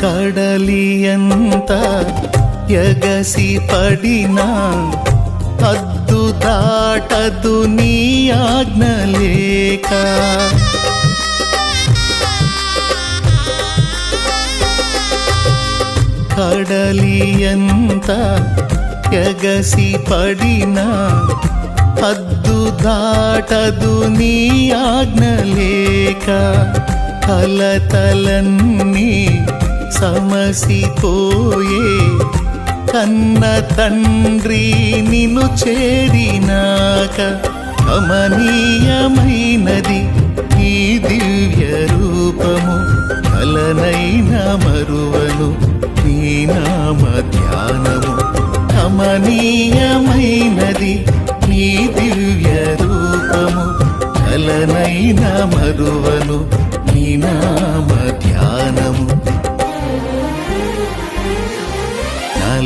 కడలియంత ఎగసి పడినా హద్దు దాటదు నీ ఆజ్ఞ లేక. కడలియంత ఎగసి పడినా అద్దు దాటదు నీ ఆజ్ఞలేక కలతలన్నీ సమసిపోయే కన్న తండ్రి నిన్ను చేరినాక కమనీయమైనది ఈ దివ్య రూపము కలనైన మరువను నీ నామ ధ్యానము. కమనీయమైనది నీ దివ్య రూపము కలనైన మరువను నీ నామ ధ్యానము.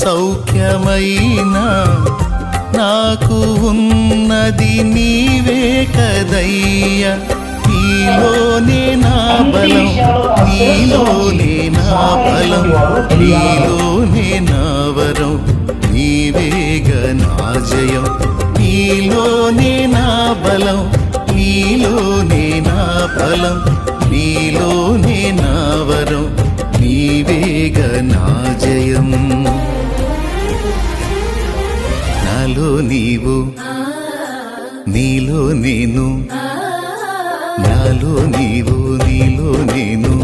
సౌఖ్యమైనా నాకు ఉన్నది నీవే కదయ్యా. నీలోనే నా బలం నీలోనే నా బలం నీలోనే నా వరం నీవేగ నా జయం నీలోనే నా బలం నీలోనే నా బలం నీలోనే నా వరం నీవేగ నా జయం నాలో నీవు నీలో నేను నాలో నీవు నీలో నేను.